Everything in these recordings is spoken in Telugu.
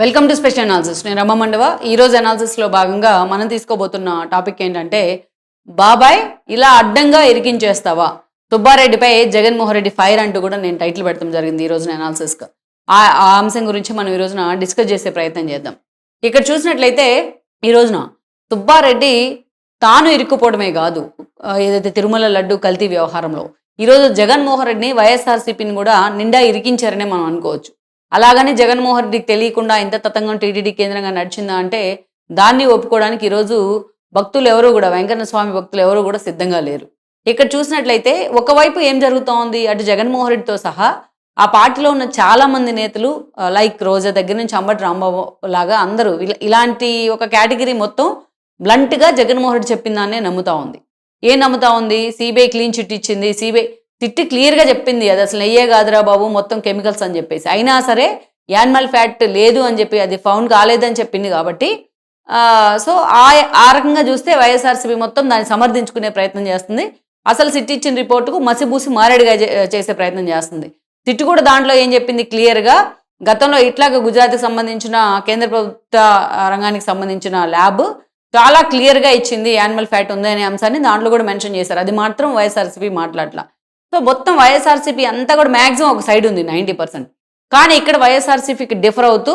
వెల్కమ్ టు స్పెషల్ అనాలిసిస్ నేను రమ్మ మండవ. ఈ రోజు భాగంగా మనం తీసుకోబోతున్న టాపిక్ ఏంటంటే బాబాయ్ ఇలా అడ్డంగా ఇరికించేస్తావా? సుబ్బారెడ్డిపై జగన్మోహన్ రెడ్డి ఫైర్ అంటూ కూడా నేను టైటిల్ పెడతాం జరిగింది ఈ రోజున అనాలిసిస్కి ఆ ఆ అంశం గురించి మనం ఈ రోజున డిస్కస్ చేసే ప్రయత్నం చేద్దాం. ఇక్కడ చూసినట్లయితే ఈ రోజున సుబ్బారెడ్డి తాను ఇరుక్కుపోవడమే కాదు ఏదైతే తిరుమల లడ్డు కల్తీ వ్యవహారంలో ఈరోజు జగన్మోహన్ రెడ్డిని వైఎస్ఆర్సీపీని కూడా నిండా ఇరికించారనే మనం అనుకోవచ్చు. అలాగని జగన్మోహన్ రెడ్డికి తెలియకుండా ఇంత తతంగం టీటీడీ కేంద్రంగా నడిచిందా అంటే దాన్ని ఒప్పుకోవడానికి ఈరోజు భక్తులు ఎవరు కూడా వెంకన్న స్వామి భక్తులు ఎవరు కూడా సిద్ధంగా లేరు. ఇక్కడ చూసినట్లయితే ఒకవైపు ఏం జరుగుతోంది ఉంది అటు జగన్మోహన్ రెడ్డితో సహా ఆ పార్టీలో ఉన్న చాలా మంది నేతలు లైక్ రోజా దగ్గర నుంచి అంబటి రాంబాబు లాగా అందరూ ఇలా- ఇలాంటి ఒక కేటగిరీ మొత్తం బ్లంట్గా జగన్మోహన్ రెడ్డి చెప్పిన దాన్నే నమ్ముతా ఉంది. ఏం నమ్ముతా ఉంది? సిబిఐ క్లీన్ చిట్ ఇచ్చింది సిబిఐ తిట్టి క్లియర్గా చెప్పింది. అది అసలు నెయ్యే కాదురా బాబు మొత్తం కెమికల్స్ అని చెప్పేసి. అయినా సరే యానిమల్ ఫ్యాట్ లేదు అని చెప్పి అది ఫౌండ్ కాలేదని చెప్పింది కాబట్టి సో ఆ ఆ రకంగా చూస్తే వైఎస్ఆర్సీపీ మొత్తం దాన్ని సమర్థించుకునే ప్రయత్నం చేస్తుంది. అసలు సిట్ ఇచ్చిన రిపోర్టుకు మసిబూసి మారేడుగా చే- చేసే ప్రయత్నం చేస్తుంది. సిట్ కూడా దాంట్లో ఏం చెప్పింది? క్లియర్గా గతంలో ఇట్లాగ గుజరాత్కి సంబంధించిన కేంద్ర ప్రభుత్వ రంగానికి సంబంధించిన ల్యాబ్ చాలా క్లియర్గా ఇచ్చింది యానిమల్ ఫ్యాట్ ఉందనే అంశాన్ని దాంట్లో కూడా మెన్షన్ చేశారు. అది మాత్రం వైఎస్ఆర్సీపీ మాట్లాడలా. సో మొత్తం వైఎస్ఆర్సీపీ అంతా కూడా మ్యాక్సిమం ఒక సైడ్ ఉంది నైంటీ పర్సెంట్. కానీ ఇక్కడ వైఎస్ఆర్సీపీకి డిఫర్ అవుతూ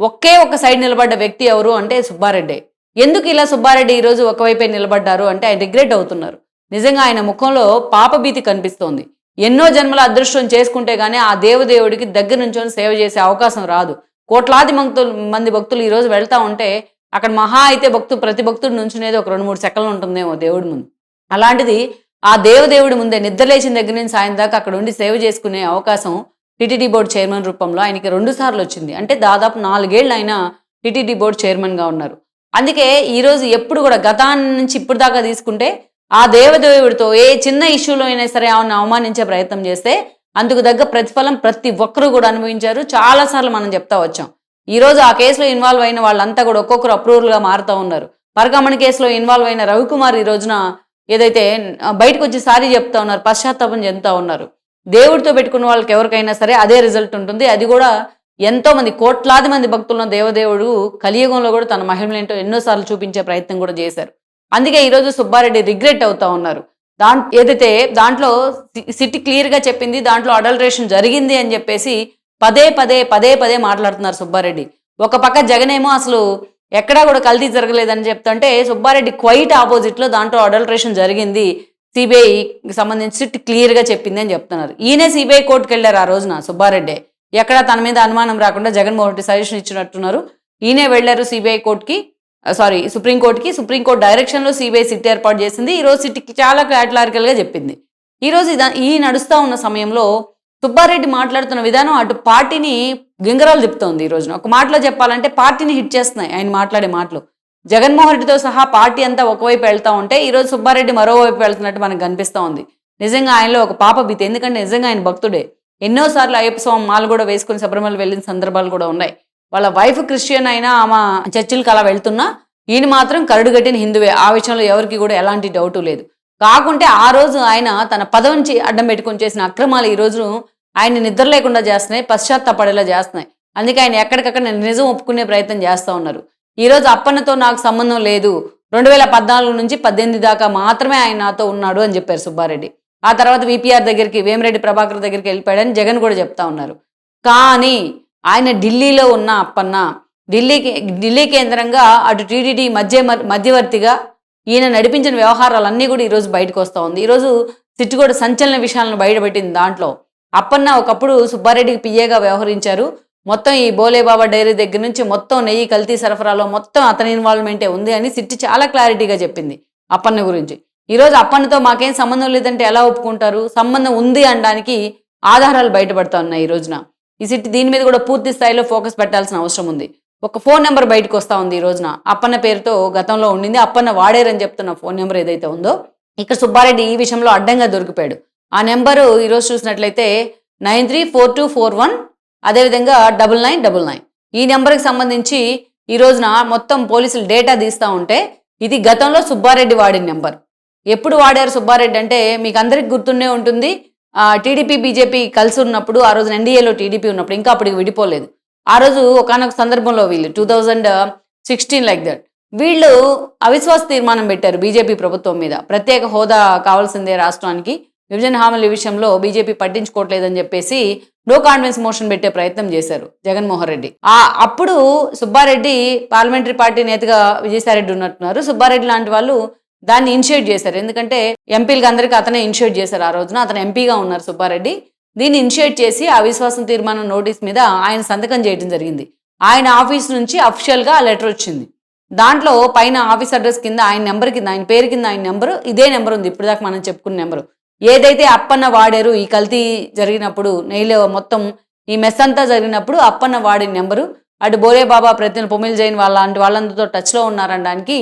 ఒకే ఒక సైడ్ నిలబడ్డ వ్యక్తి ఎవరు అంటే సుబ్బారెడ్డి. ఎందుకు ఇలా సుబ్బారెడ్డి ఈరోజు ఒకవైపే నిలబడ్డారు అంటే ఆయన రిగ్రెట్ అవుతున్నారు. నిజంగా ఆయన ముఖంలో పాపభీతి కనిపిస్తోంది. ఎన్నో జన్మల అదృష్టం చేసుకుంటే గానీ ఆ దేవదేవుడికి దగ్గర నుంచొని సేవ చేసే అవకాశం రాదు. కోట్లాది భక్తులు మంది భక్తులు ఈరోజు వెళ్తా ఉంటే అక్కడ మహా అయితే భక్తు ప్రతి భక్తుడు నుంచునేది ఒక రెండు మూడు సెకండ్లు ఉంటుందేమో దేవుడి ముందు. అలాంటిది ఆ దేవదేవుడి ముందే నిద్రలేచిన దగ్గర నుంచి సాయం దాకా అక్కడ ఉండి సేవ చేసుకునే అవకాశం టిటిడి బోర్డు చైర్మన్ రూపంలో ఆయనకి రెండు సార్లు వచ్చింది. అంటే దాదాపు నాలుగేళ్ళు ఆయన టిటిడి బోర్డు చైర్మన్గా ఉన్నారు. అందుకే ఈరోజు ఎప్పుడు కూడా గతాన్ని నుంచి ఇప్పుడు దాకా తీసుకుంటే ఆ దేవదేవుడితో ఏ చిన్న ఇష్యూలో అయినా సరే ఆమెను అవమానించే ప్రయత్నం చేస్తే అందుకు తగ్గ ప్రతిఫలం ప్రతి ఒక్కరూ కూడా అనుభవించారు. చాలాసార్లు మనం చెప్తా వచ్చాం. ఈ రోజు ఆ కేసులో ఇన్వాల్వ్ అయిన వాళ్ళంతా కూడా ఒక్కొక్కరు అప్రూవల్గా మారుతూ ఉన్నారు. పరకమణి కేసులో ఇన్వాల్వ్ అయిన రవికుమార్ ఈ రోజున ఏదైతే బయటకు వచ్చి సారీ చెప్తా ఉన్నారు పశ్చాత్తాపం చెందుతా ఉన్నారు దేవుడితో పెట్టుకున్న వాళ్ళకి ఎవరికైనా సరే అదే రిజల్ట్ ఉంటుంది. అది కూడా ఎంతో మంది కోట్లాది మంది భక్తులున్న దేవదేవుడు కలియుగంలో కూడా తన మహిమలేంటో ఎన్నోసార్లు చూపించే ప్రయత్నం కూడా చేశారు. అందుకే ఈరోజు సుబ్బారెడ్డి రిగ్రెట్ అవుతా ఉన్నారు. దాంట్ ఏదైతే దాంట్లో సి- సిటీ క్లియర్గా చెప్పింది దాంట్లో అడల్ట్రేషన్ జరిగింది అని చెప్పేసి పదే పదే పదే పదే మాట్లాడుతున్నారు సుబ్బారెడ్డి. ఒక పక్క జగనేమో అసలు ఎక్కడా కూడా కల్తీ జరగలేదని చెప్తుంటే సుబ్బారెడ్డి క్వైట్ ఆపోజిట్లో దాంట్లో అడల్ట్రేషన్ జరిగింది. సిబిఐకి సంబంధించి క్లియర్గా చెప్పింది అని చెప్తున్నారు. ఈయనే సిబిఐ కోర్టుకు వెళ్ళారు ఆ రోజున సుబ్బారెడ్డి. ఎక్కడా తన మీద అనుమానం రాకుండా జగన్మోహన్ రెడ్డి సజెషన్ ఇచ్చినట్టున్నారు. ఈయనే వెళ్ళారు సిబిఐ కోర్టుకి సారీ సుప్రీంకోర్టుకి సుప్రీంకోర్టు డైరెక్షన్లో సిబిఐ సిట్ ఏర్పాటు చేసింది. ఈ రోజు సిట్కి చాలా క్లారికల్గా చెప్పింది. ఈ రోజు ఈ నడుస్తూ ఉన్న సమయంలో సుబ్బారెడ్డి మాట్లాడుతున్న విధానం అటు పార్టీని గింగరాలు చెప్తోంది ఈ రోజున. ఒక మాటలో చెప్పాలంటే పార్టీని హిట్ చేస్తున్నాయి ఆయన మాట్లాడే మాటలు. జగన్మోహన్ రెడ్డితో సహా పార్టీ అంతా ఒకవైపు వెళ్తా ఉంటే ఈ రోజు సుబ్బారెడ్డి మరోవైపు వెళ్తున్నట్టు మనకు కనిపిస్తూ ఉంది. నిజంగా ఆయనలో ఒక పాప భీతి. ఎందుకంటే నిజంగా ఆయన భక్తుడే. ఎన్నోసార్లు అయ్యప్ప స్వామి మాలు కూడా వేసుకుని శబరిమల వెళ్ళిన సందర్భాలు కూడా ఉన్నాయి. వాళ్ళ వైఫ్ క్రిస్టియన్ అయినా ఆమె చర్చిలకు అలా వెళ్తున్నా ఈయన మాత్రం కరుడుగట్టిన హిందువే. ఆ విషయంలో ఎవరికి కూడా ఎలాంటి డౌటు లేదు. కాకుంటే ఆ రోజు ఆయన తన పదవించి అడ్డం పెట్టుకొని చేసిన అక్రమాలు ఈ రోజు ఆయన నిద్ర లేకుండా చేస్తున్నాయి పశ్చాత్తాపడేలా చేస్తున్నాయి. అందుకే ఆయన ఎక్కడికక్కడ నిజం ఒప్పుకునే ప్రయత్నం చేస్తూ ఉన్నారు. ఈ రోజు అప్పన్నతో నాకు సంబంధం లేదు. రెండు వేల పద్నాలుగు నుంచి పద్దెనిమిది దాకా మాత్రమే ఆయన నాతో ఉన్నాడు అని చెప్పారు సుబ్బారెడ్డి. ఆ తర్వాత విపిఆర్ దగ్గరికి వేమిరెడ్డి ప్రభాకర్ దగ్గరికి వెళ్ళిపోయాడని జగన్ కూడా చెప్తా ఉన్నారు. కానీ ఆయన ఢిల్లీలో ఉన్న అప్పన్న ఢిల్లీకి ఢిల్లీ కేంద్రంగా అటు టీడీడీ మధ్య మధ్యవర్తిగా ఈయన నడిపించిన వ్యవహారాలన్నీ కూడా ఈరోజు బయటకు వస్తూ ఉంది. ఈరోజు సిట్టు కూడా సంచలన విషయాలను బయటపెట్టింది దాంట్లో. అప్పన్న ఒకప్పుడు సుబ్బారెడ్డికి పిఏగా వ్యవహరించారు. మొత్తం ఈ బోలేబాబా డైరీ దగ్గర నుంచి మొత్తం నెయ్యి కల్తీ సరఫరాలో మొత్తం అతని ఇన్వాల్వ్మెంటే ఉంది అని సిట్టి చాలా క్లారిటీగా చెప్పింది అప్పన్న గురించి. ఈరోజు అప్పన్నతో మాకేం సంబంధం లేదంటే ఎలా ఒప్పుకుంటారు? సంబంధం ఉంది అనడానికి ఆధారాలు బయటపడతా ఉన్నాయి ఈ రోజున. ఈ సిట్టి దీని మీద కూడా పూర్తి స్థాయిలో ఫోకస్ పెట్టాల్సిన అవసరం ఉంది. ఒక ఫోన్ నెంబర్ బయటకు వస్తూ ఉంది ఈ రోజున. అప్పన్న పేరుతో గతంలో ఉండింది. అప్పన్న వాడేరని చెప్తున్న ఫోన్ నెంబర్ ఏదైతే ఉందో ఇక్కడ సుబ్బారెడ్డి ఈ విషయంలో అడ్డంగా దొరికిపోయాడు. ఆ నెంబరు ఈరోజు చూసినట్లయితే nine three four two four one అదేవిధంగా డబుల్ నైన్ డబుల్ నైన్. ఈ నెంబర్కి సంబంధించి ఈ రోజున మొత్తం పోలీసులు డేటా తీస్తూ ఉంటే ఇది గతంలో సుబ్బారెడ్డి వాడిన నెంబర్. ఎప్పుడు వాడారు సుబ్బారెడ్డి అంటే మీకు అందరికి గుర్తుండే ఉంటుంది. టీడీపీ బీజేపీ కలిసి ఉన్నప్పుడు ఆ రోజున ఎన్డీఏలో టీడీపీ ఉన్నప్పుడు ఇంకా అప్పటికి విడిపోలేదు. ఆ రోజు ఒకనొక సందర్భంలో వీళ్ళు two thousand sixteen like that వీళ్ళు అవిశ్వాస తీర్మానం పెట్టారు బీజేపీ ప్రభుత్వం మీద. ప్రత్యేక హోదా కావాల్సిందే రాష్ట్రానికి. విభజన హామీల విషయంలో బీజేపీ పట్టించుకోవట్లేదని చెప్పేసి నో కాన్ఫిడెన్స్ మోషన్ పెట్టే ప్రయత్నం చేశారు జగన్మోహన్ రెడ్డి. ఆ అప్పుడు సుబ్బారెడ్డి పార్లమెంటరీ పార్టీ నేతగా విజయసాయిరెడ్డి ఉన్నట్టున్నారు. సుబ్బారెడ్డి లాంటి వాళ్ళు దాన్ని ఇనిషియేట్ చేశారు. ఎందుకంటే ఎంపీలకి అందరికీ అతనే ఇనిషియేట్ చేశారు ఆ రోజున. అతను ఎంపీగా ఉన్నారు సుబ్బారెడ్డి. దీన్ని ఇనిషియేట్ చేసి అవిశ్వాసం తీర్మానం నోటీస్ మీద ఆయన సంతకం చేయడం జరిగింది. ఆయన ఆఫీస్ నుంచి అఫిషియల్గా ఆ లెటర్ వచ్చింది. దాంట్లో పైన ఆఫీస్ అడ్రస్ కింద ఆయన నెంబర్ కింద ఆయన పేరు కింద ఆయన నెంబరు ఇదే నెంబర్ ఉంది. ఇప్పటిదాకా మనం చెప్పుకున్న నెంబరు. ఏదైతే అప్పన్న వాడారు ఈ కల్తీ జరిగినప్పుడు నెయ్యిలో మొత్తం ఈ మెస్ అంతా జరిగినప్పుడు అప్పన్న వాడిన నెంబరు అటు బోరే బాబా ప్రతిన పొమిల్ జైన్ వాళ్ళ లాంటి వాళ్ళందరితో టచ్లో ఉన్నారనడానికి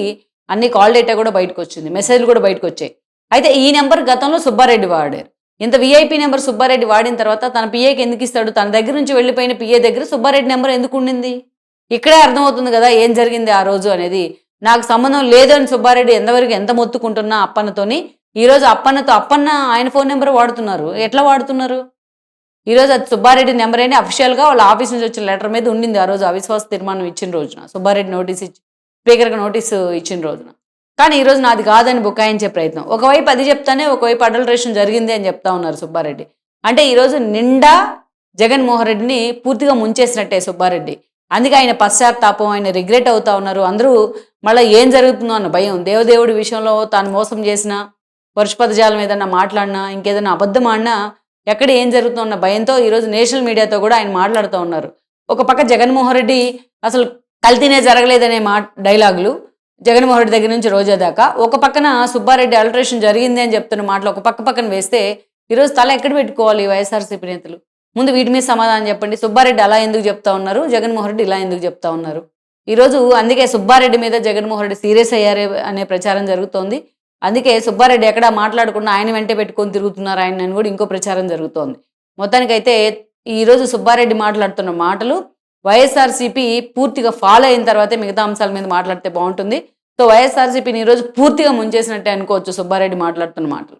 అన్ని కాల్ డేటా కూడా బయటకు వచ్చింది మెసేజ్లు కూడా బయటకు వచ్చాయి అయితే ఈ నెంబర్ గతంలో సుబ్బారెడ్డి వాడారు. ఇంత వీఐపీ నెంబర్ సుబ్బారెడ్డి వాడిన తర్వాత తన పిఏకి ఎందుకు ఇస్తాడు? తన దగ్గర నుంచి వెళ్ళిపోయిన పిఏ దగ్గర సుబ్బారెడ్డి నెంబర్ ఎందుకు ఉండింది? ఇక్కడే అర్థమవుతుంది కదా ఏం జరిగింది ఆ రోజు అనేది. నాకు సంబంధం లేదు అని సుబ్బారెడ్డి ఎంతవరకు ఎంత మొత్తుకుంటున్నా అప్పన్నతోని ఈరోజు అప్పన్నతో అప్పన్న ఆయన ఫోన్ నెంబర్ వాడుతున్నారు. ఎట్లా వాడుతున్నారు? ఈరోజు అది సుబ్బారెడ్డి నెంబర్ అని అఫిషియల్గా వాళ్ళ ఆఫీస్ నుంచి వచ్చిన లెటర్ మీద ఉండింది ఆ రోజు అవిశ్వాస తీర్మానం ఇచ్చిన రోజున. సుబ్బారెడ్డి నోటీస్ ఇచ్చి స్పీకర్కి నోటీసు ఇచ్చిన రోజున. కానీ ఈరోజు నాది కాదని బుకాయించే ప్రయత్నం. ఒకవైపు అది చెప్తానే ఒకవైపు అడల్ట్రేషన్ జరిగింది అని చెప్తా ఉన్నారు సుబ్బారెడ్డి. అంటే ఈరోజు నిండా జగన్మోహన్ రెడ్డిని పూర్తిగా ముంచేసినట్టే సుబ్బారెడ్డి. అందుకే ఆయన పశ్చాత్తాపం ఆయన రిగ్రెట్ అవుతా ఉన్నారు. అందరూ మళ్ళీ ఏం జరుగుతుందో అన్న భయం. దేవదేవుడి విషయంలో తాను మోసం చేసిన వరుష పదజాలం ఏదన్నా మాట్లాడినా ఇంకేదైనా అబద్ధం ఆడినా ఎక్కడ ఏం జరుగుతుందో అన్న భయంతో ఈరోజు నేషనల్ మీడియాతో కూడా ఆయన మాట్లాడుతూ ఉన్నారు. ఒక పక్క జగన్మోహన్ రెడ్డి అసలు కల్తీనే జరగలేదనే మా డైలాగులు జగన్మోహన్ రెడ్డి దగ్గర నుంచి రోజా దాకా. ఒక పక్కన సుబ్బారెడ్డి అల్ట్రేషన్ జరిగింది అని చెప్తున్న మాటలు ఒక పక్క పక్కన వేస్తే ఈరోజు తల ఎక్కడ పెట్టుకోవాలి వైఎస్ఆర్సీపీ నేతలు? ముందు వీటి మీద సమాధానం చెప్పండి. సుబ్బారెడ్డి అలా ఎందుకు చెప్తా ఉన్నారు? జగన్మోహన్ రెడ్డి ఇలా ఎందుకు చెప్తా ఉన్నారు? ఈరోజు అందుకే సుబ్బారెడ్డి మీద జగన్మోహన్ రెడ్డి సీరియస్ అయ్యారే అనే ప్రచారం జరుగుతోంది. అందుకే సుబ్బారెడ్డి ఎక్కడా మాట్లాడకుండా ఆయన వెంటే పెట్టుకొని తిరుగుతున్నారు ఆయన అని కూడా ఇంకో ప్రచారం జరుగుతోంది. మొత్తానికైతే ఈరోజు సుబ్బారెడ్డి మాట్లాడుతున్న మాటలు వైఎస్ఆర్సీపీ పూర్తిగా ఫాలో అయిన తర్వాతే మిగతా అంశాల మీద మాట్లాడితే బాగుంటుంది. సో వైఎస్ఆర్సీపీని ఈరోజు పూర్తిగా ముంచేసినట్టే అనుకోవచ్చు సుబ్బారెడ్డి మాట్లాడుతున్న మాటలు.